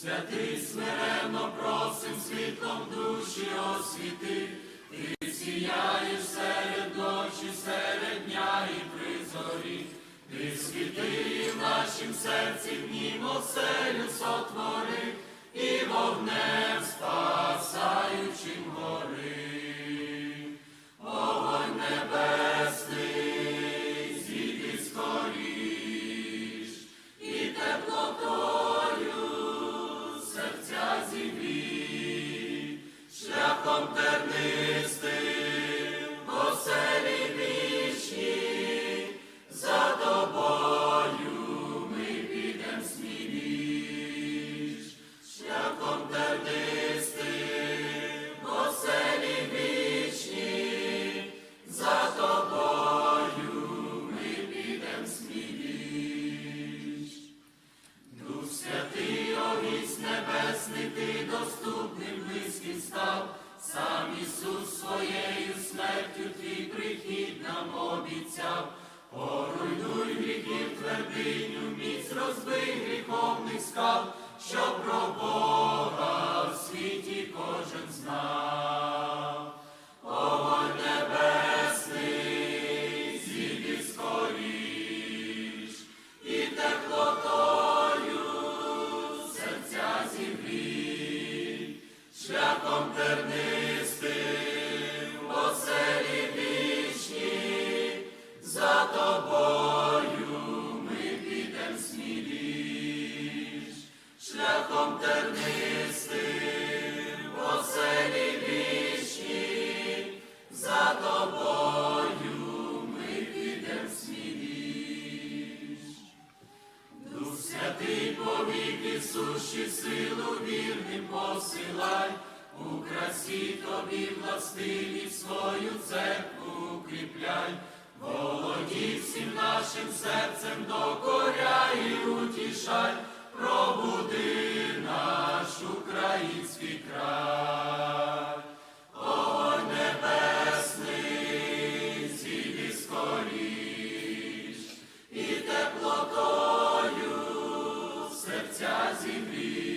святий смиренно просим світлом душі освіти, ти сіяєш серед ночі, серед дня і при зорі, ти світи в нашім серці, внімо оселю сотвори, Ісус своєю смертю твій прихід нам обіцяв. Поруйнуй гріхів твердиню, міць розбий гріховних скал, щоб про Бога в світі кожен знав. Огонь небесний, зійди скоріш, і теплотою серця зігрій, шляхом тернистим, суші силу вірним посилай, у красі тобі властиві свою церкву укріпляй, володі всім нашим серцем докоряй і утішай, Brasil